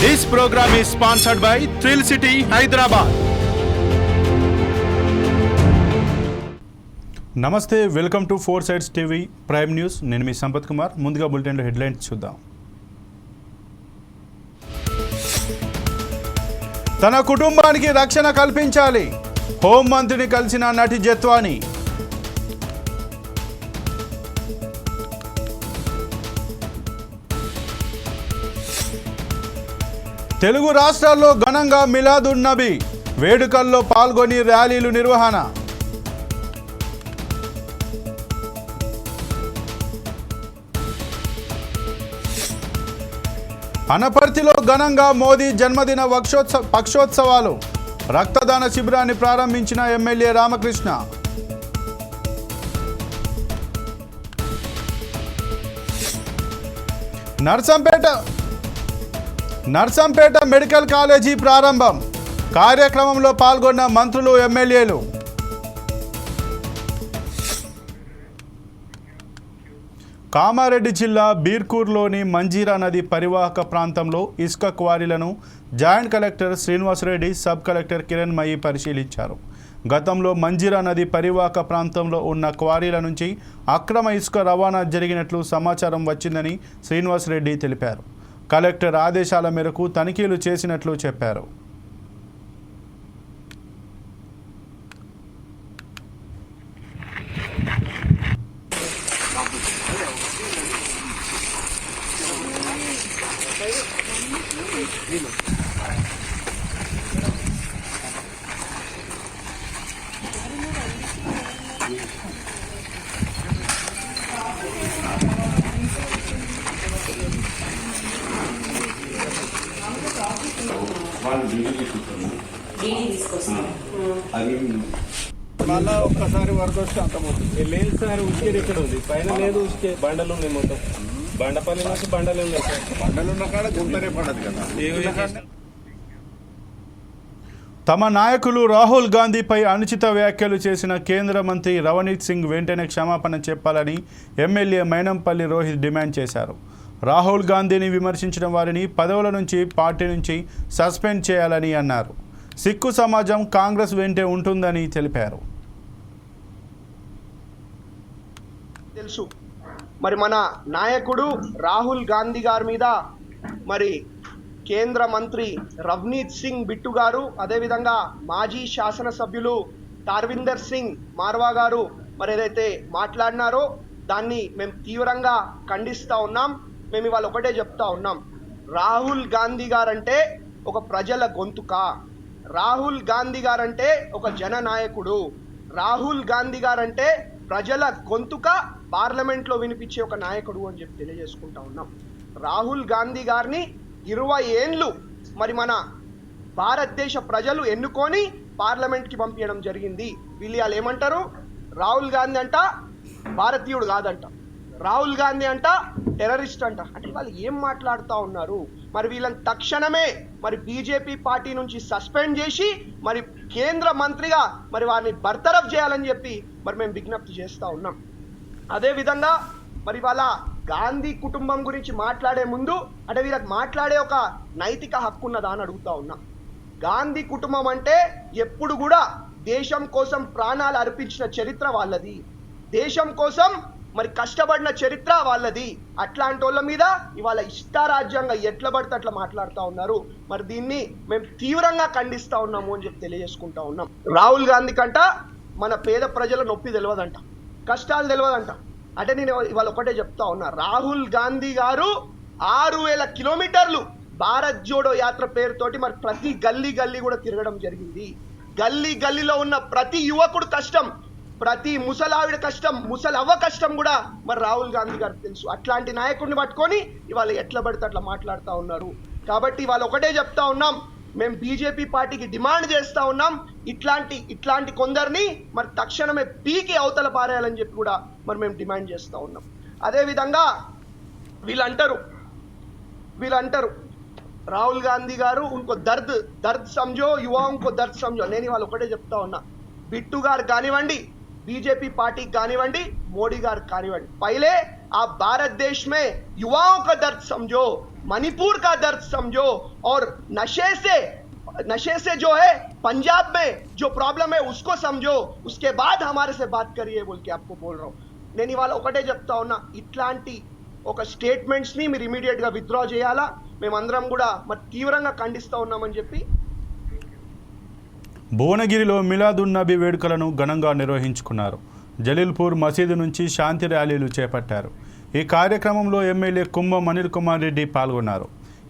This program is sponsored by Thrill City Hyderabad నమస్తే welcome to Four Sides TV Prime News నేను మీ సంపత్ కుమార్. ముందుగా బులెటిన్లో హెడ్లైన్స్ చూద్దాం. తన కుటుంబానికి రక్షణ కల్పించాలి. హోంమంత్రిని కలిసిన నటి జత్వాని. తెలుగు రాష్ట్రాల్లో ఘనంగా మిలాదున్ నబీ వేడుకల్లో పాల్గొని ర్యాలీలు నిర్వహణ. అనపర్తిలో ఘనంగా మోదీ జన్మదిన వక్షోత్సవ పక్షోత్సవాలు. రక్తదాన శిబిరాన్ని ప్రారంభించిన MLA Ramakrishna. Narsampet Narsampet medical college ప్రారంభం. కార్యక్రమంలో పాల్గొన్న మంత్రులు ఎమ్మెల్యేలు. కామారెడ్డి జిల్లా బీర్కూర్లోని మంజీరా నది పరివాహక ప్రాంతంలో ఇసుక క్వారీలను joint collector Srinivasareddy sub collector Kiranmayi పరిశీలించారు. గతంలో మంజీరా నది పరివాహక ప్రాంతంలో ఉన్న క్వారీల నుంచి అక్రమ ఇసుక రవాణా జరిగినట్లు సమాచారం వచ్చిందని శ్రీనివాసరెడ్డి తెలిపారు. కలెక్టర్ ఆదేశాల మేరకు తనిఖీలు చేసినట్లు చెప్పారు. వాళ్ళు అది మళ్ళా ఒక్కసారి వరద వస్తే అంత పోతుంది. లేదు సార్ ఉసిరి ఇక్కడ ఉంది. పైన లేదు ఉసికే బండలు ఉన్నాయి మొత్తం. బండపల్లి నుంచి బండలు ఉన్నాయి సార్. బండలు ఉన్న కాడ గుంతనే పడదు కదా. తమ నాయకులు రాహుల్ గాంధీపై అనుచిత వ్యాఖ్యలు చేసిన కేంద్ర మంత్రి రవనీత్ సింగ్ వెంటనే క్షమాపణ చెప్పాలని ఎమ్మెల్యే మైనంపల్లి రోహిత్ డిమాండ్ చేశారు. రాహుల్ గాంధీని విమర్శించిన వారిని పదవుల నుంచి పార్టీ నుంచి సస్పెండ్ చేయాలని అన్నారు. సిక్కు సమాజం కాంగ్రెస్ వెంటే ఉంటుందని తెలిపారు. తెలుసు. మరి మన నాయకుడు రాహుల్ గాంధీ గారి మీద మరి కేంద్ర మంత్రి రవ్నీత్ సింగ్ బిట్టు గారు అదేవిధంగా మాజీ శాసనసభ్యులు తార్విందర్ సింగ్ మార్వా గారు మరి ఏదైతే మాట్లాడినారో దాన్ని మేము తీవ్రంగా ఖండిస్తూ ఉన్నాం. మేము ఇవాళ ఒకటే చెప్తా ఉన్నాం. రాహుల్ గాంధీ గారంటే ఒక ప్రజల గొంతుక? రాహుల్ గాంధీ గారంటే ఒక జననాయకుడు. రాహుల్ గాంధీ గారంటే ప్రజల గొంతుక పార్లమెంట్లో వినిపించే ఒక నాయకుడు అని చెప్పి తెలియజేసుకుంటా ఉన్నాం. రాహుల్ గాంధీ గారిని ఇరవై ఏండ్లు మరి మన భారతదేశ ప్రజలు ఎన్నుకొని పార్లమెంట్కి పంపించడం జరిగింది. వీళ్ళు వాళ్ళు ఏమంటారు? రాహుల్ గాంధీ అంట భారతీయుడు కాదంట. రాహుల్ గాంధీ అంట టెర్రరిస్ట్ అంట. అంటే వాళ్ళు ఏం మాట్లాడుతూ ఉన్నారు? మరి వీళ్ళని తక్షణమే మరి బీజేపీ పార్టీ నుంచి సస్పెండ్ చేసి మరి కేంద్ర మంత్రిగా మరి వారిని బర్తరఫ్ చేయాలని చెప్పి మరి మేము విజ్ఞప్తి చేస్తూ ఉన్నాం. అదేవిధంగా మరి వాళ్ళ గాంధీ కుటుంబం గురించి మాట్లాడే ముందు అంటే వీళ్ళకి మాట్లాడే ఒక నైతిక హక్కు ఉన్నదా అని అడుగుతా ఉన్నా. గాంధీ కుటుంబం అంటే ఎప్పుడు కూడా దేశం కోసం ప్రాణాలు అర్పించిన చరిత్ర వాళ్ళది. దేశం కోసం మరి కష్టపడిన చరిత్ర వాళ్ళది. అట్లాంటి వాళ్ళ మీద ఇవాళ ఇష్టారాజ్యంగా ఎట్ల పడితే అట్లా మాట్లాడుతూ ఉన్నారు. మరి దీన్ని మేము తీవ్రంగా ఖండిస్తూ ఉన్నాము అని చెప్పి తెలియజేసుకుంటా ఉన్నాం. రాహుల్ గాంధీ కంట మన పేద ప్రజల నొప్పి తెలియదంట కష్టాలు తెలియదంట అంటే నేను ఇవాళ ఒకటే చెప్తా ఉన్నా. రాహుల్ గాంధీ గారు ఆరు వేల కిలోమీటర్లు భారత్ జోడో యాత్ర పేరుతోటి మరి ప్రతి గల్లీ గల్లీ కూడా తిరగడం జరిగింది. గల్లీ గల్లీలో ఉన్న ప్రతి యువకుడు కష్టం. ప్రతి ముసలావిడ కష్టం ముసలవ్వ కష్టం కూడా మరి రాహుల్ గాంధీ గారికి తెలుసు. అట్లాంటి నాయకుడిని పట్టుకొని ఇవాళ ఎట్లా పడితే అట్లా మాట్లాడుతూ ఉన్నారు. కాబట్టి ఇవాళ ఒకటే చెప్తా ఉన్నాం మేము బీజేపీ పార్టీకి డిమాండ్ చేస్తూ ఉన్నాం ఇట్లాంటి ఇట్లాంటి కొందరిని మరి తక్షణమే పీకి అవతల పారేయాలని చెప్పి కూడా మరి మేము డిమాండ్ చేస్తూ ఉన్నాం. అదేవిధంగా వీళ్ళు అంటారు వీళ్ళు అంటారు రాహుల్ గాంధీ గారు ఇంకో దర్ద్ దర్ద్ సంజో యువ ఇంకో దర్ద్ సంజో. నేను ఇవాళ ఒకటే చెప్తా ఉన్నా బిట్టు గారు కానివ్వండి बीजेपी पार्टी कानिवंडी, मोदी गार पहले आप भारत देश में युवाओं का दर्द समझो, मणिपुर का दर्द समझो और नशे से नशे से जो है, पंजाब में जो प्रॉब्लम है उसको समझो। उसके बाद हमारे से बात करिए बोल के आपको बोल रहा हूँ। नैनी वाले ఒకటే చెప్తా ना ఇట్లాంటి ఒక इमीडियट మీరు चेयला విత్డ్రా చేయాలా మేమందరం కూడా మరి తీవ్రంగా ఖండిస్తూ ఉన్నామని చెప్పి భువనగిరిలో మిలాదున్ నబీ వేడుకలను ఘనంగా నిర్వహించుకున్నారు. జలీల్పూర్ మసీదు నుంచి శాంతి ర్యాలీలు చేపట్టారు. ఈ కార్యక్రమంలో ఎమ్మెల్యే కుంభం అనిల్ కుమార్ రెడ్డి పాల్గొన్నారు.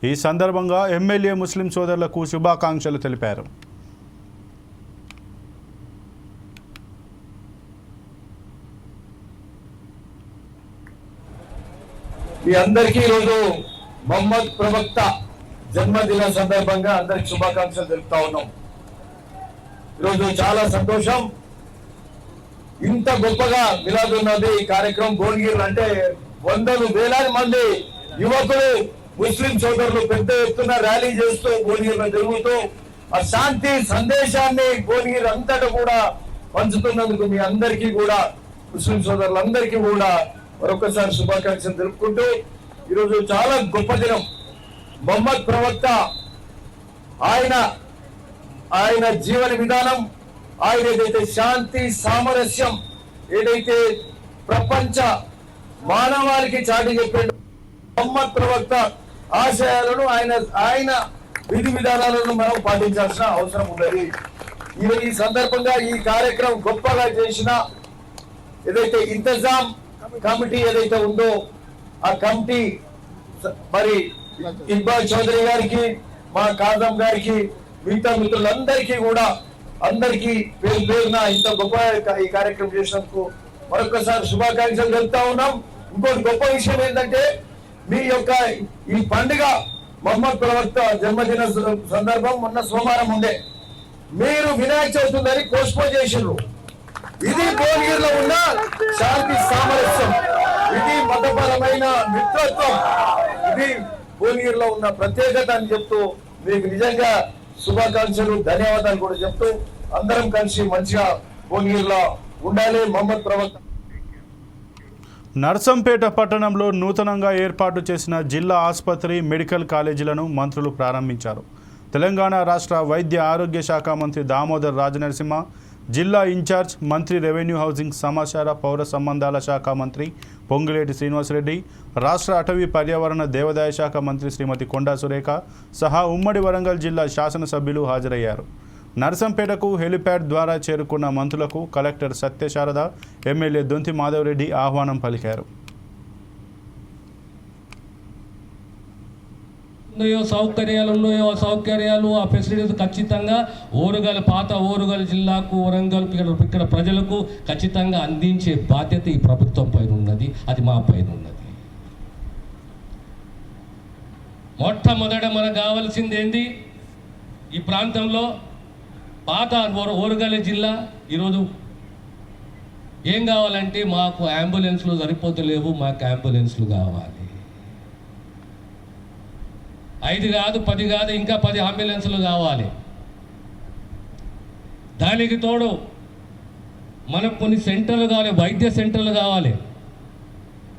ఈ సందర్భంగా ఎమ్మెల్యే ముస్లిం సోదరులకు శుభాకాంక్షలు తెలిపారు. మీ అందరికీ ఈరోజు మహమ్మద్ ప్రవక్త జన్మదిన సందర్భంగా అందరికి శుభాకాంక్షలు తెలుపుతా ఉన్నాం. ఈరోజు చాలా సంతోషం. ఇంత గొప్పగా మిలాదున్నది ఈ కార్యక్రమం భువనగిరి అంటే వందలు వేలాది మంది యువకులు ముస్లిం సోదరులు పెద్ద ఎత్తున ర్యాలీ చేస్తూ భువనగిరిలో జరుగుతూ ఆ శాంతి సందేశాన్ని భువనగిరి అంతటా కూడా పంచుతున్నందుకు మీ అందరికీ కూడా ముస్లిం సోదరులందరికీ కూడా మరొకసారి శుభాకాంక్షలు తెలుపుకుంటూ ఈరోజు చాలా గొప్ప దినం. మొహమ్మద్ ప్రవక్త ఆయన ఆయన జీవన విధానం ఆయన ఏదైతే శాంతి సామరస్యం ఏదైతే ప్రపంచ మానవాళికి చాటి చెప్పాడు మొహమ్మద్ ప్రవక్త ఆశయాలను ఆయన ఆయన విధి విధానాలను మనం పాటించాల్సిన అవసరం ఉన్నది. ఈ- ఈ సందర్భంగా ఈ కార్యక్రమం గొప్పగా చేసిన ఏదైతే ఇంతజాం కమిటీ ఏదైతే ఉందో ఆ కమిటీ మరి ఇక్బాల్ చౌదరి గారికి మా కాదం గారికి మిగతా మిత్రులందరికీ కూడా అందరికీ పేరు పేరున ఇంత గొప్ప ఈ కార్యక్రమం చేసినందుకు మరొకసారి శుభాకాంక్షలు తెలుపుతా ఉన్నాం. ఇంకోటి గొప్ప విషయం ఏంటంటే మీ యొక్క ఈ పండుగ మహమ్మద్ ప్రవక్త జన్మదిన సందర్భం మొన్న సోమవారం ఉండే. మీరు వినాయక చవితి ఉందని పోస్ట్పోన్ చేసిండ్రు. ఇది భువనగిరిలో ఉన్న శాంతి సామరస్యం. ఇది మతపరమైన మిత్రత్వం. ఇది భువనగిరిలో ఉన్న ప్రత్యేకత అని చెప్తూ మీకు నిజంగా శుభాకాంక్షలు ధన్యవాదాలు కూడా చెప్తూ అందరం కలిసి మంచిగా భువనగిరిలో ఉండాలి. మహమ్మద్ ప్రవక్త నర్సంపేట పట్టణంలో నూతనంగా ఏర్పాటు చేసిన జిల్లా ఆసుపత్రి మెడికల్ కాలేజీలను మంత్రులు ప్రారంభించారు. తెలంగాణ రాష్ట్ర వైద్య ఆరోగ్య శాఖ మంత్రి దామోదర్ రాజనరసింహ జిల్లా ఇన్ఛార్జ్ మంత్రి రెవెన్యూ హౌసింగ్ సమాచార పౌర సంబంధాల శాఖ మంత్రి పొంగులేటి శ్రీనివాసరెడ్డి రాష్ట్ర అటవీ పర్యావరణ దేవాదాయ శాఖ మంత్రి శ్రీమతి కొండా సురేఖ సహా ఉమ్మడి వరంగల్ జిల్లా శాసనసభ్యులు హాజరయ్యారు. నర్సంపేటకు హెలిప్యాడ్ ద్వారా చేరుకున్న మంత్రులకు కలెక్టర్ సత్యశారద ఎమ్మెల్యే దొంతి మాధవరెడ్డి ఆహ్వానం పలికారు. ఉన్నాయో సౌకర్యాలు ఉన్నాయో ఆ సౌకర్యాలు ఆ ఫెసిలిటీస్ ఖచ్చితంగా ఓరుగల్ పాత ఓరుగల్ జిల్లాకు వరంగల్ ఇక్కడ ఇక్కడ ప్రజలకు ఖచ్చితంగా అందించే బాధ్యత ఈ ప్రభుత్వం పైన ఉన్నది. అది మా పైన ఉన్నది. మొట్టమొదట మనకు కావాల్సింది ఏంది? ఈ ప్రాంతంలో పాత ఓరుగల ఓరుగల్ జిల్లా ఈరోజు ఏం కావాలంటే మాకు అంబులెన్స్లు సరిపోతలేవు మాకు అంబులెన్స్లు కావాలి. ఐదు కాదు పది కాదు ఇంకా పది అంబులెన్సులు కావాలి. దానికి తోడు మనకు కొన్ని సెంటర్లు కావాలి వైద్య సెంటర్లు కావాలి.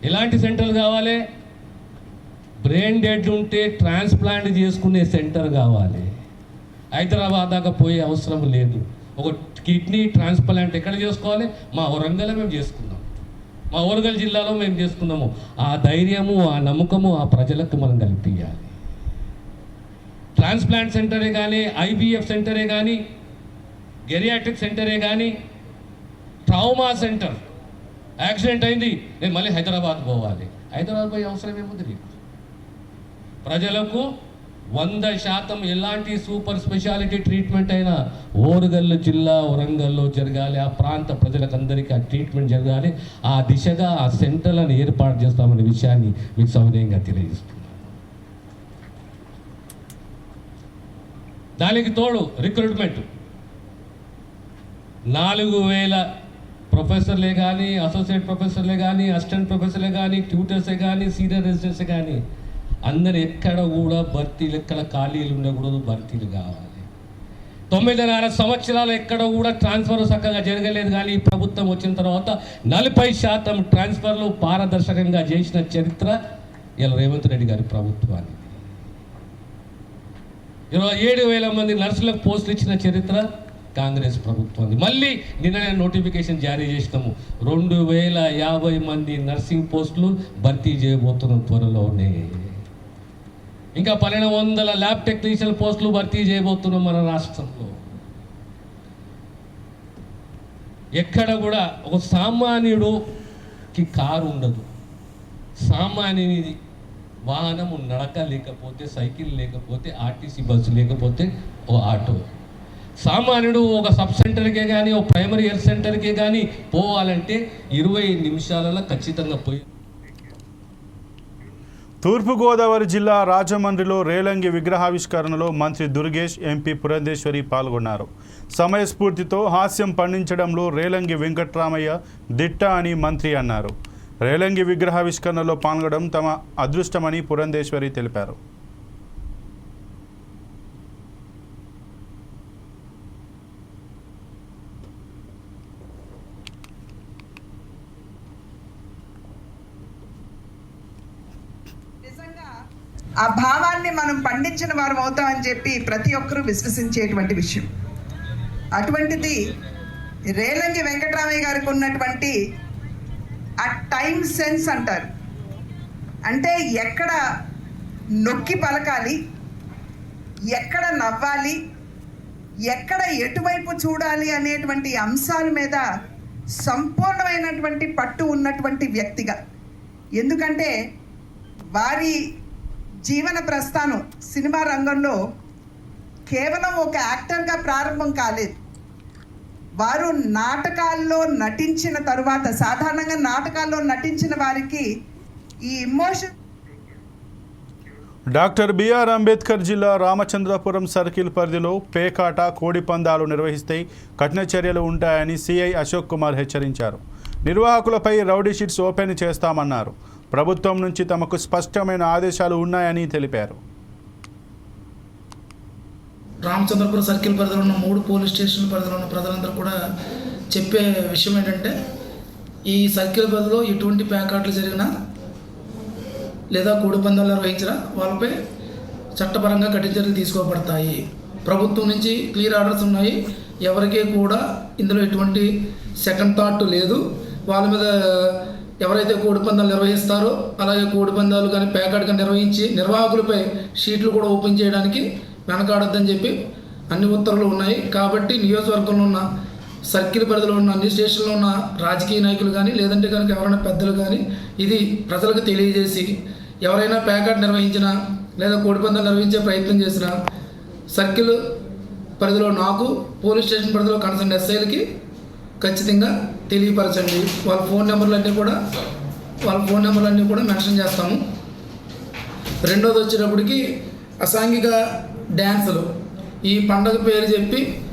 ఎలాంటి సెంటర్లు కావాలి? బ్రెయిన్ డెడ్ ఉంటే ట్రాన్స్ప్లాంట్ చేసుకునే సెంటర్ కావాలి. హైదరాబాద్ దాకా పోయే అవసరం లేదు. ఒక కిడ్నీ ట్రాన్స్ప్లాంట్ ఎక్కడ చేసుకోవాలి? మా వరంగల్ మేము చేసుకున్నాం. మా వరంగల్ జిల్లాలో మేము చేసుకున్నాము. ఆ ధైర్యము ఆ నమ్మకము ఆ ప్రజలకు మనం కల్పించాలి ట్రాన్స్ప్లాంట్ సెంటరే కానీ ఐబిఎఫ్ సెంటరే కానీ గెరియాట్రిక్ సెంటరే కానీ ట్రామా సెంటర్. యాక్సిడెంట్ అయింది. నేను మళ్ళీ హైదరాబాద్ పోవాలి. హైదరాబాద్ పోయే అవసరం ఏముంది నీకు? ప్రజలకు వంద శాతం ఎలాంటి సూపర్ స్పెషాలిటీ ట్రీట్మెంట్ అయినా ఓరుగల్లు జిల్లా వరంగల్లో జరగాలి. ఆ ప్రాంత ప్రజలకు అందరికీ ఆ ట్రీట్మెంట్ జరగాలి. ఆ దిశగా ఆ సెంటర్లను ఏర్పాటు చేస్తామనే విషయాన్ని మీకు సౌనీయంగా తెలియజేస్తాం దానికి తోడు రిక్రూట్మెంట్ నాలుగు వేల ప్రొఫెసర్లే కానీ అసోసియేట్ ప్రొఫెసర్లే కానీ అసిస్టెంట్ ప్రొఫెసర్లే కానీ ట్యూటర్సే కానీ సీనియర్ రెసిడెంట్స్ కానీ అందరు ఎక్కడ కూడా భర్తీలు ఎక్కడ ఖాళీలు ఉండకూడదు భర్తీలు కావాలి. తొమ్మిదిన్నర సంవత్సరాలు ఎక్కడ కూడా ట్రాన్స్ఫర్ చక్కగా జరగలేదు కానీ ఈ ప్రభుత్వం వచ్చిన తర్వాత నలభై శాతం ట్రాన్స్ఫర్లు పారదర్శకంగా చేసిన చరిత్ర ఇలా రేవంత్ రెడ్డి గారి ప్రభుత్వానికి. ఇరవై ఏడు వేల మంది నర్సులకు పోస్టులు ఇచ్చిన చరిత్ర కాంగ్రెస్ ప్రభుత్వం మళ్ళీ నిన్ననే నోటిఫికేషన్ జారీ చేసినాము. రెండు వేల యాభై మంది నర్సింగ్ పోస్టులు భర్తీ చేయబోతున్నాం త్వరలోనే. ఇంకా పన్నెండు వందల ల్యాబ్ టెక్నీషియన్ పోస్టులు భర్తీ చేయబోతున్నాం మన రాష్ట్రంలో. ఎక్కడ కూడా ఒక సామాన్యుడుకి కారు ఉండదు. సామాన్యునిది వాహనము నడక లేకపోతే సైకిల్ లేకపోతే ఆర్టీసీ బస్సు లేకపోతే ఓ ఆటో. సామాన్యుడు ఒక సబ్ సెంటర్కే కానీ ఒక ప్రైమరీ హెల్త్ సెంటర్కే కానీ పోవాలంటే ఇరవై నిమిషాలలో ఖచ్చితంగా పోయి తూర్పుగోదావరి జిల్లా రాజమండ్రిలో రేలంగి విగ్రహావిష్కరణలో మంత్రి దుర్గేష్ ఎంపీ పురంధేశ్వరి పాల్గొన్నారు. సమయస్ఫూర్తితో హాస్యం పండించడంలో రేలంగి వెంకట్రామయ్య దిట్ట అని మంత్రి అన్నారు. రేలంగి విగ్రహావిష్కరణలో పాల్గొనడం తమ అదృష్టమని పురంధేశ్వరి తెలిపారు. ఆ భావాన్ని మనం పండించిన వారం అవుతామని చెప్పి ప్రతి ఒక్కరూ విశ్వసించేటువంటి విషయం. అటువంటిది రేలంగి వెంకటరామయ్య గారికి ఉన్నటువంటి ఆ టైం సెన్స్ అంటారు. అంటే ఎక్కడ నొక్కి పలకాలి ఎక్కడ నవ్వాలి ఎక్కడ ఎటువైపు చూడాలి అనేటువంటి అంశాల మీద సంపూర్ణమైనటువంటి పట్టు ఉన్నటువంటి వ్యక్తిగా. ఎందుకంటే వారి జీవన ప్రస్థానం సినిమా రంగంలో కేవలం ఒక యాక్టర్గా ప్రారంభం కాలేదు. వారు నాటకాల్లో నటించిన తరువాత సాధారణంగా నాటకాల్లో నటించిన వారికి ఈ ఇమోషన్ డాక్టర్ బిఆర్ అంబేద్కర్ జిల్లా రామచంద్రపురం సర్కిల్ పరిధిలో పేకాట కోడి పందాలు నిర్వహిస్తే కఠిన చర్యలు ఉంటాయని సిఐ అశోక్ కుమార్ హెచ్చరించారు. నిర్వాహకులపై రౌడీ షీట్స్ ఓపెన్ చేస్తామన్నారు. ప్రభుత్వం నుంచి తమకు స్పష్టమైన ఆదేశాలు ఉన్నాయని తెలిపారు. రామచంద్రపురం సర్కిల్ పరిధిలో ఉన్న మూడు పోలీస్ స్టేషన్ పరిధిలో ఉన్న ప్రజలందరూ కూడా చెప్పే విషయం ఏంటంటే ఈ సర్కిల్ పరిధిలో ఎటువంటి ప్యాకాట్లు జరిగినా లేదా కోడి పందాలు నిర్వహించినా వాళ్ళపై చట్టపరంగా కఠిన చర్యలు తీసుకోబడతాయి. ప్రభుత్వం నుంచి క్లియర్ ఆర్డర్స్ ఉన్నాయి. ఎవరికీ కూడా ఇందులో ఎటువంటి సెకండ్ థాట్ లేదు. వాళ్ళ మీద ఎవరైతే కోడిపందాలు నిర్వహిస్తారో అలాగే కోడిపందాలు కానీ ప్యాకెట్ కానీ నిర్వహించి నిర్వాహకులపై షీట్లు కూడా ఓపెన్ చేయడానికి వెనకాడొద్దని చెప్పి అన్ని ఉత్తర్వులు ఉన్నాయి. కాబట్టి నియోజకవర్గంలో ఉన్న సర్కిల్ పరిధిలో ఉన్న అన్ని స్టేషన్లో ఉన్న రాజకీయ నాయకులు కానీ లేదంటే కనుక ఎవరైనా పెద్దలు కానీ ఇది ప్రజలకు తెలియజేసి ఎవరైనా ప్యాకెట్ నిర్వహించినా లేదా కోడిపందాలు నిర్వహించే ప్రయత్నం చేసినా సర్కిల్ పరిధిలో నాకు పోలీస్ స్టేషన్ పరిధిలో కన్సర్న్ ఎస్ఐలకి ఖచ్చితంగా తెలియపరచండి. వాళ్ళ ఫోన్ నెంబర్లన్నీ కూడా వాళ్ళ ఫోన్ నెంబర్లన్నీ కూడా మెన్షన్ చేస్తాము. రెండోది వచ్చేటప్పటికి అసాంఘిక డ్యాన్సులు ఈ పండగ పేరు చెప్పి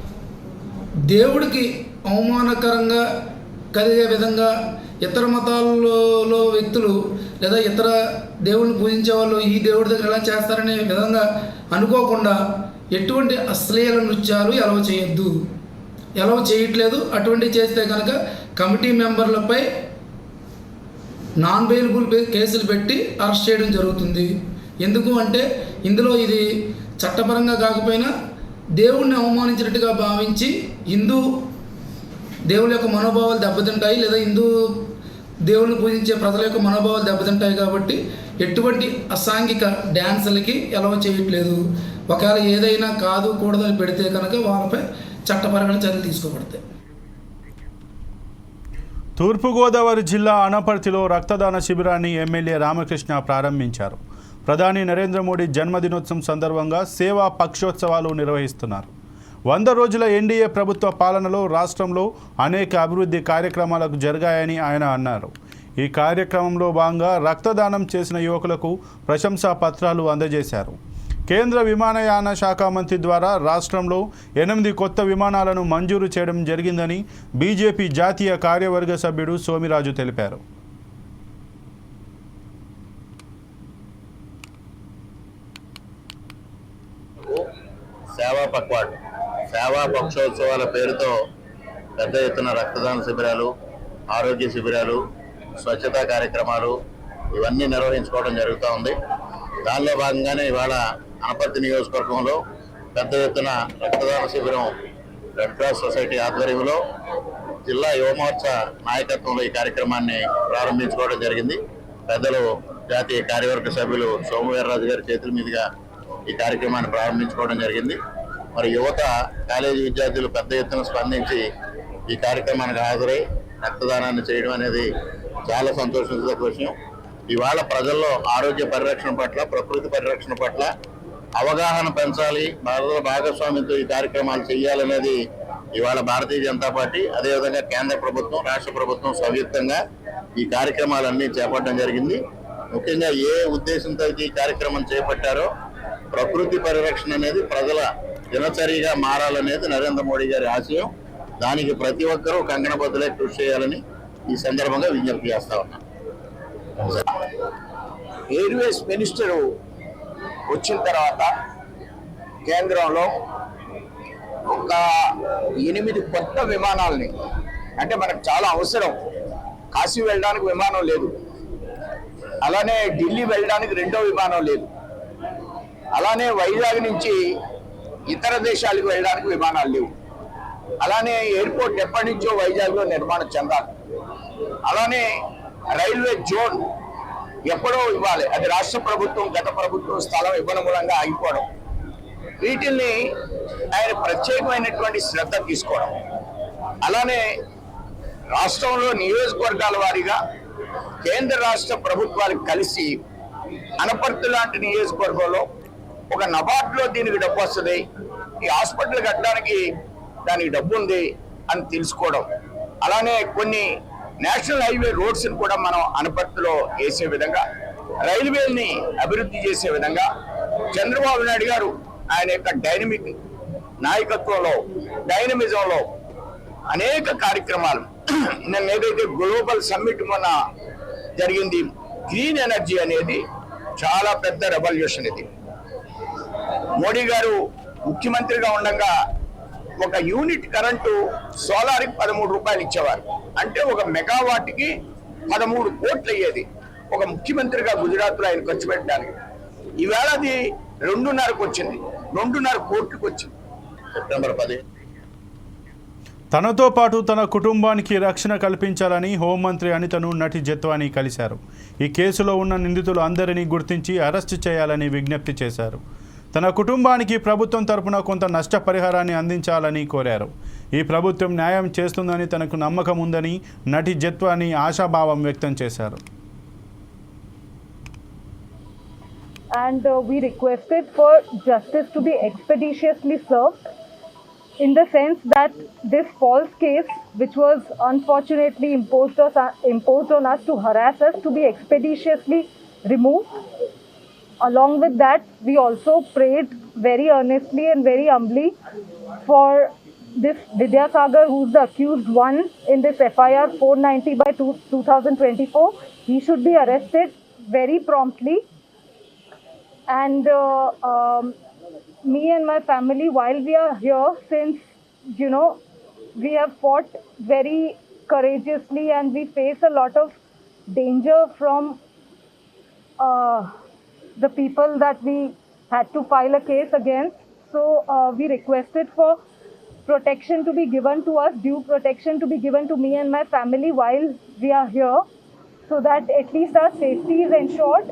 దేవుడికి అవమానకరంగా కలిగే విధంగా ఇతర మతాలలో వ్యక్తులు లేదా ఇతర దేవుడిని పూజించే వాళ్ళు ఈ దేవుడి దగ్గర ఎలా చేస్తారనే విధంగా అనుకోకుండా ఎటువంటి అశ్లీల నృత్యాలు ఎలవ చేయొద్దు. ఎలవ చేయట్లేదు. అటువంటి చేస్తే కనుక కమిటీ మెంబర్లపై నాన్ బెయిలబుల్ కేసులు పెట్టి అరెస్ట్ చేయడం జరుగుతుంది. ఎందుకు అంటే ఇందులో ఇది చట్టపరంగా కాకపోయినా దేవుణ్ణి అవమానించినట్టుగా భావించి హిందూ దేవుళ్ళ యొక్క మనోభావాలు దెబ్బతింటాయి లేదా హిందూ దేవుని పూజించే ప్రజల యొక్క మనోభావాలు దెబ్బతింటాయి కాబట్టి ఎటువంటి అసాంఘిక డ్యాన్సులకి ఎలా చేయట్లేదు. ఒకవేళ ఏదైనా కాదు కూడదని పెడితే కనుక వాళ్ళపై చట్టపరమైన చర్యలు తీసుకోబడతాయి. తూర్పుగోదావరి జిల్లా అనపర్తిలో రక్తదాన శిబిరాన్ని ఎమ్మెల్యే రామకృష్ణ ప్రారంభించారు. ప్రధాని నరేంద్ర మోడీ జన్మదినోత్సవం సందర్భంగా సేవా పక్షోత్సవాలు నిర్వహిస్తున్నారు. వంద రోజుల ఎన్డీఏ ప్రభుత్వ పాలనలో రాష్ట్రంలో అనేక అభివృద్ధి కార్యక్రమాలకు జరిగాయని ఆయన అన్నారు. ఈ కార్యక్రమంలో భాగంగా రక్తదానం చేసిన యువకులకు ప్రశంసా పత్రాలు అందజేశారు. కేంద్ర విమానయాన శాఖ మంత్రి ద్వారా రాష్ట్రంలో ఎనిమిది కొత్త విమానాలను మంజూరు చేయడం జరిగిందని బీజేపీ జాతీయ కార్యవర్గ సభ్యుడు సోమిరాజు తెలిపారు. సేవా పక్వాడ్. సేవా పక్షోత్సవాల పేరుతో పెద్ద ఎత్తున రక్తదాన శిబిరాలు ఆరోగ్య శిబిరాలు స్వచ్ఛతా కార్యక్రమాలు ఇవన్నీ నిర్వహించుకోవడం జరుగుతూ ఉంది. దానిలో భాగంగానే ఇవాళ అనపర్తి నియోజకవర్గంలో పెద్ద ఎత్తున రక్తదాన శిబిరం రెడ్ క్రాస్ సొసైటీ ఆధ్వర్యంలో జిల్లా యువమోర్చా నాయకత్వంలో ఈ కార్యక్రమాన్ని ప్రారంభించుకోవడం జరిగింది. పెద్దలు జాతీయ కార్యవర్గ సభ్యులు సోమవీర్రాజు గారి చేతుల మీదుగా ఈ కార్యక్రమాన్ని ప్రారంభించుకోవడం జరిగింది. మరి యువత కాలేజీ విద్యార్థులు పెద్ద ఎత్తున స్పందించి ఈ కార్యక్రమానికి హాజరై రక్తదానాన్ని చేయడం అనేది చాలా సంతోషించదగ్గ విషయం. ఇవాళ ప్రజల్లో ఆరోగ్య పరిరక్షణ పట్ల ప్రకృతి పరిరక్షణ పట్ల అవగాహన పెంచాలి భారత భాగస్వామ్యంతో ఈ కార్యక్రమాలు చేయాలనేది ఇవాళ భారతీయ జనతా పార్టీ అదేవిధంగా కేంద్ర ప్రభుత్వం రాష్ట్ర ప్రభుత్వం సంయుక్తంగా ఈ కార్యక్రమాలన్నీ చేపట్టడం జరిగింది. ముఖ్యంగా ఏ ఉద్దేశంతో ఈ కార్యక్రమం చేపట్టారో ప్రకృతి పరిరక్షణ అనేది ప్రజల దినచర్యగా మారాలనేది నరేంద్ర మోడీ గారి ఆశయం. దానికి ప్రతి ఒక్కరూ కంకణబద్దులే కృషి చేయాలని ఈ సందర్భంగా విజ్ఞప్తి చేస్తా ఉన్నాను ఎయిర్వేస్ మినిస్టర్ వచ్చిన తర్వాత కేంద్రంలో ఒక ఎనిమిది కొత్త విమానాలని అంటే మనకు చాలా అవసరం. కాశీ వెళ్ళడానికి విమానం లేదు. అలానే ఢిల్లీ వెళ్ళడానికి రెండో విమానం లేదు. అలానే వైజాగ్ నుంచి ఇతర దేశాలకు వెళ్ళడానికి విమానాలు లేవు. అలానే ఎయిర్పోర్ట్ ఎప్పటి నుంచో వైజాగ్లో నిర్మాణం చెందాలి. అలానే రైల్వే జోన్ ఎప్పుడో ఇవ్వాలి. అది రాష్ట్ర ప్రభుత్వం గత ప్రభుత్వం స్థలం ఇవ్వడం మూలంగా ఆగిపోవడం. వీటిల్ని ఆయన ప్రత్యేకమైనటువంటి శ్రద్ధ తీసుకోవడం. అలానే రాష్ట్రంలో నియోజకవర్గాల వారీగా కేంద్ర రాష్ట్ర ప్రభుత్వాలు కలిసి అనపర్తి లాంటి నియోజకవర్గంలో ఒక నబార్డులో దీనికి డబ్బు వస్తుంది ఈ హాస్పిటల్ కట్టడానికి దానికి డబ్బు ఉంది అని తెలుసుకోవడం. అలానే కొన్ని నేషనల్ హైవే రోడ్స్ కూడా మనం అనపర్తిలో వేసే విధంగా రైల్వేల్ని అభివృద్ధి చేసే విధంగా చంద్రబాబు నాయుడు గారు ఆయన యొక్క డైనమిక్ నాయకత్వంలో డైనమిజంలో అనేక కార్యక్రమాలు. నిన్న ఏదైతే గ్లోబల్ సమ్మిట్ మొన్న జరిగింది గ్రీన్ ఎనర్జీ అనేది చాలా పెద్ద రెవల్యూషన్ ఇది. మోడీ గారు ముఖ్యమంత్రిగా ఉండగా ఒక యూనిట్ కరెంటు సోలార్కి పదమూడు రూపాయలు ఇచ్చేవారు. అంటే ఒక మెగావాట్కి పదమూడు కోట్లు అయ్యేది ఒక ముఖ్యమంత్రిగా గుజరాత్లో ఆయన ఖర్చు పెట్టడానికి. ఈవేళ అది రెండున్నరకు వచ్చింది. రెండున్నర కోట్లకు వచ్చింది. సెప్టెంబర్ పది. తనతో పాటు తన కుటుంబానికి రక్షణ కల్పించాలని హోంమంత్రి అనితను నటి జత్వాని కలిశారు. ఈ కేసులో ఉన్న నిందితులు అందరినీ గుర్తించి అరెస్టు చేయాలని విజ్ఞప్తి చేశారు. తన కుటుంబానికి ప్రభుత్వం తరపున కొంత నష్టపరిహారాన్ని అందించాలని కోరారు ఈ ప్రభుత్వం న్యాయం చేస్తుందని తనకు నమ్మకం ఉందని నటి జత్వాని ఆశాభావం వ్యక్తం చేశారు and uh, we requested for justice to be expeditiously served in the sense that this false case, which was unfortunately imposed, us, imposed on us to harass us, to be expeditiously removed. Along with that, we also prayed very earnestly and very humbly for this Vidya Sagar, who's the accused one in this FIR 490 by 2, 2024. He should be arrested very promptly and uh, um, me and my family while we are here since you know we have fought very courageously and we face a lot of danger from uh, the people that we had to file a case against. So uh, we requested for protection to be given to us due protection to be given to me and my family while we are here so that at least our safety is ensured.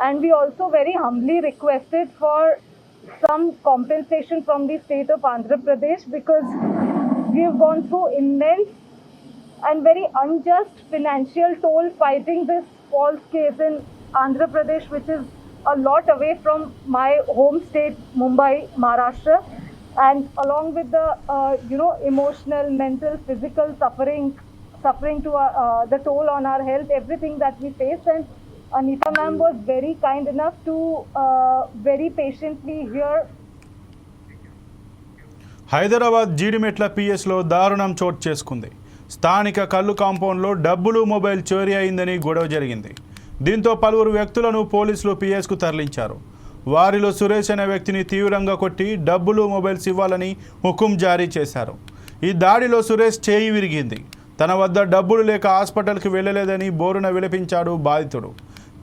And we also very humbly requested for some compensation from the state of Andhra Pradesh because we have gone through immense and very unjust financial toll fighting this false case in Andhra Pradesh, which is a lot away from my home state, Mumbai, Maharashtra, and along with the uh, you know emotional, mental, physical suffering, suffering to our, uh, the toll on our health, everything that we face, and Anita ma'am was very kind enough to uh, very patiently hear Hyderabad Jeedimetla పిఎస్లో దారుణం చోటు చేసుకుంది స్థానిక కళ్ళు కాంపౌండ్లో డబ్బులు mobile చోరీ అయిందని గొడవ జరిగింది దీంతో పలువురు వ్యక్తులను పోలీసులు పిఎస్కు తరలించారు. వారిలో సురేష్ అనే వ్యక్తిని తీవ్రంగా కొట్టి డబ్బులు మొబైల్స్ ఇవ్వాలని హుకుం జారీ చేశారు. ఈ దాడిలో సురేష్ చేయి విరిగింది. తన వద్ద డబ్బులు లేక హాస్పిటల్కి వెళ్ళలేదని బోరున విలపించాడు బాధితుడు.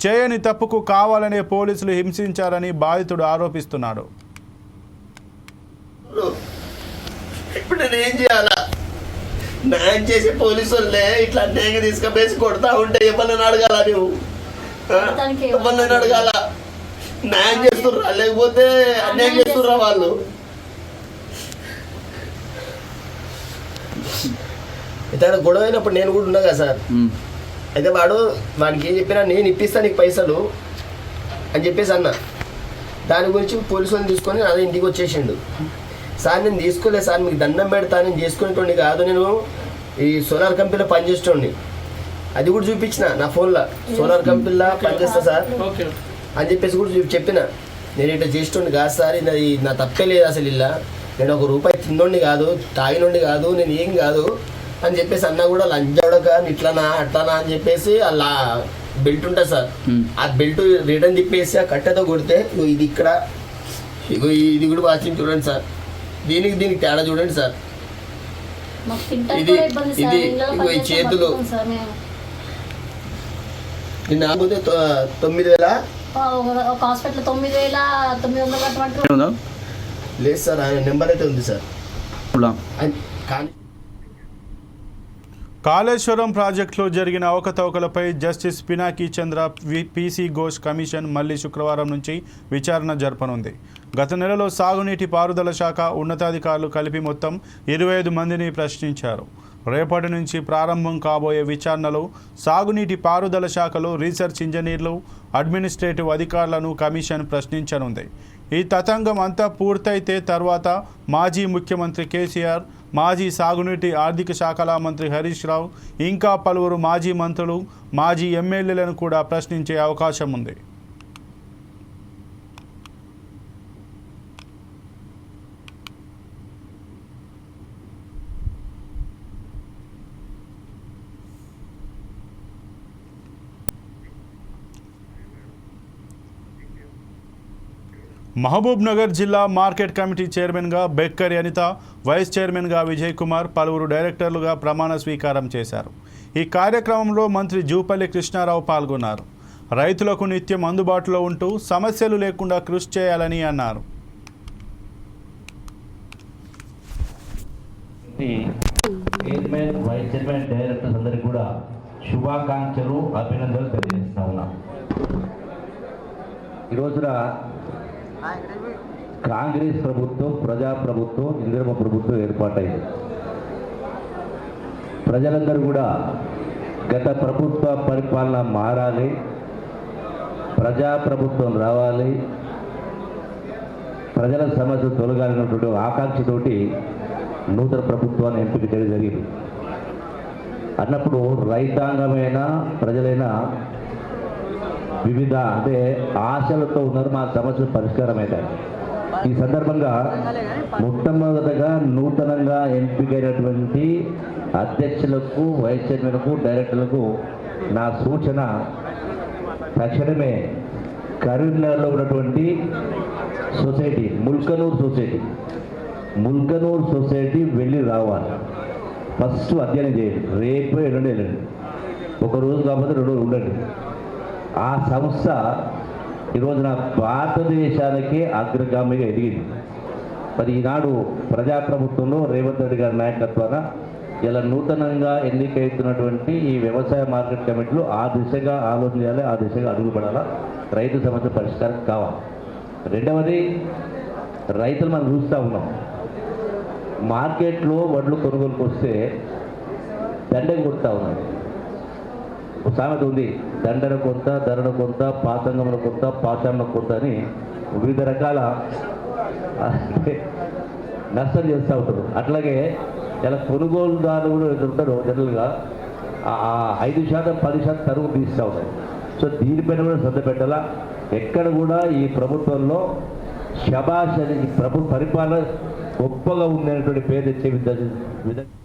చేయని తప్పుకు కావాలనే పోలీసులు హింసించారని బాధితుడు ఆరోపిస్తున్నాడు. ఇప్పుడు నేనేం చేయాలా? న్యాయం చేసే పోలీసు వాళ్ళే ఇట్లా అన్యాయంగా కొడతా ఉంటే ఎవరిని అడగాల నువ్వు ఎవరిని అడగాల. న్యాయం చేస్తుర్రా? లేకపోతే అన్యాయం చేస్తుర్రా వాళ్ళు? ఇతను గొడవ అయినప్పుడు నేను కూడా ఉన్నా కదా సార్ అయితే వాడు వాడికి ఏం చెప్పినా నేను ఇప్పిస్తా నీకు పైసలు అని చెప్పేసి అన్న. దాని గురించి పోలీసు వాళ్ళని తీసుకొని అదే ఇంటికి వచ్చేసిండు. సార్ నేను తీసుకోలేదు సార్ మీకు దండం పెడతా నేను చేసుకునేటోండి కాదు. నేను ఈ సోలార్ కంపెనీలో పనిచేసేటోండి అది కూడా చూపించిన నా ఫోన్లో. సోలార్ కంపెనీలో పనిచేస్తా సార్. అని చెప్పేసి కూడా చూపి- చెప్పిన. నేను ఇట్లా చేసేటోండి కాదు సార్ ఇది నా తప్పే లేదు అసలు ఇలా. నేను ఒక రూపాయి తిన్నోండి కాదు తాగినోండి కాదు నేను ఏం కాదు అని చెప్పేసి అన్న కూడా లంచడక ఇట్లానా అట్లానా అని చెప్పేసి అలా బెల్ట్ ఉంటుంది సార్. ఆ బెల్ట్ రిటర్న్ తిప్పేసి ఆ కట్టెతో కొడితే ఇగో ఇది ఇక్కడ ఇగో ఇది కూడా వాచింగ్ చూడండి సార్. దీనికి దీనికి తేడా చూడండి సార్. ఇది ఇది ఇగో ఈ చేతులు నిన్న ఆగిపోతే తొ- తొమ్మిది వేల? ఒక హాస్పిటల్ తొమ్మిది వేల తొమ్మిది వందలు కట్టమంటారు లేదు సార్ ఆయన నెంబర్ అయితే ఉంది సార్. కానీ కాళేశ్వరం ప్రాజెక్టులో జరిగిన అవకతవకలపై జస్టిస్ పినాకీ చంద్ర వి- పీసీ ఘోష్ కమిషన్ మళ్ళీ శుక్రవారం నుంచి విచారణ జరపనుంది. గత నెలలో సాగునీటి పారుదల శాఖ ఉన్నతాధికారులు కలిపి మొత్తం ఇరవై ఐదు మందిని ప్రశ్నించారు. రేపటి నుంచి ప్రారంభం కాబోయే విచారణలో సాగునీటి పారుదల శాఖలో రీసెర్చ్ ఇంజనీర్లు అడ్మినిస్ట్రేటివ్ అధికారులను కమిషన్ ప్రశ్నించనుంది. ఈ తతంగం అంతా పూర్తయితే తర్వాత మాజీ ముఖ్యమంత్రి కేసీఆర్ మాజీ సాగునీటి ఆర్థిక శాఖల మంత్రి హరీష్ రావు ఇంకా పలువురు మాజీ మంత్రులు మాజీ ఎమ్మెల్యేలను కూడా ప్రశ్నించే అవకాశం ఉంది. మహబూబ్నగర్ జిల్లా మార్కెట్ కమిటీ చైర్మన్గా బెక్కరి అనిత వైస్ చైర్మన్గా విజయ్ కుమార్ పలువురు డైరెక్టర్లుగా ప్రమాణ స్వీకారం చేశారు. ఈ కార్యక్రమంలో మంత్రి జూపల్లి కృష్ణారావు పాల్గొన్నారు. రైతులకు నిత్యం అందుబాటులో ఉంటూ సమస్యలు లేకుండా కృషి చేయాలని అన్నారు. చైర్మన్ వైస్ చైర్మన్ డైరెక్టర్స్ అందరికీ కూడా శుభాకాంక్షలు అభినందనలు తెలియజేస్తా ఉన్నాం. ఈరోజున కాంగ్రెస్ ప్రభుత్వం ప్రజా ప్రభుత్వం ప్రభుత్వం ఏర్పాటైంది. ప్రజలందరూ కూడా గత ప్రభుత్వ పరిపాలన మారాలి ప్రజా ప్రభుత్వం రావాలి ప్రజల సమస్యలు తొలగాలన్నటువంటి ఆకాంక్షతోటి నూతన ప్రభుత్వాన్ని ఎంపిక చేయడం జరిగింది. అన్నప్పుడు రైతాంగమైన ప్రజలైన వివిధ అంటే ఆశలతో ఉన్నారు మా సమస్యలు పరిష్కారం అవుతాయి ఈ సందర్భంగా మొట్టమొదటగా నూతనంగా ఎంపికైనటువంటి అధ్యక్షులకు వైస్ చైర్మన్కు డైరెక్టర్లకు నా సూచన తక్షణమే కరీంనగర్లో ఉన్నటువంటి society Mulkanoor society. Mulkanoor society వెళ్ళి రావాలి. ఫస్ట్ అధ్యయనం చేయండి. రేపు ఎల్లుండి వెళ్ళండి. ఒక రోజు కాకపోతే రెండు రోజులు ఉండండి. ఆ సంస్థ ఈరోజున భారతదేశానికి అగ్రగామిగా ఎదిగింది. మరి ఈనాడు ప్రజాప్రభుత్వంలో రేవంత్ రెడ్డి గారి నాయకత్వాన ఇలా నూతనంగా ఎన్నికైతున్నటువంటి ఈ వ్యవసాయ మార్కెట్ కమిటీలు ఆ దిశగా ఆలోచన చేయాలి ఆ దిశగా అడుగు పడాలా? రైతు సమస్య పరిష్కారం కావాలి. రెండవది రైతులు మనం చూస్తూ ఉన్నాం. మార్కెట్లో వడ్లు కొనుగోలుకు వస్తే దండగ కొడుతూ ఉన్నారు. సామెత ఉంది. దండన కొంత ధరణ కొంత పాతంగముల కొంత పాచాన్న కొంత అని వివిధ రకాల నష్టం చేస్తూ ఉంటారు. అట్లాగే ఇలా కొనుగోలుదారులు కూడా ఎవరైతే జనరల్గా ఆ- ఐదు శాతం పది శాతం తరుగు తీస్తూ ఉంటారు. సో దీనిపైన కూడా శ్రద్ధ పెట్టాలా? ఎక్కడ కూడా ఈ ప్రభుత్వంలో శబాష్ అని ప్రభు పరిపాలన గొప్పగా ఉంది అనేటువంటి పేరు తెచ్చే విధంగా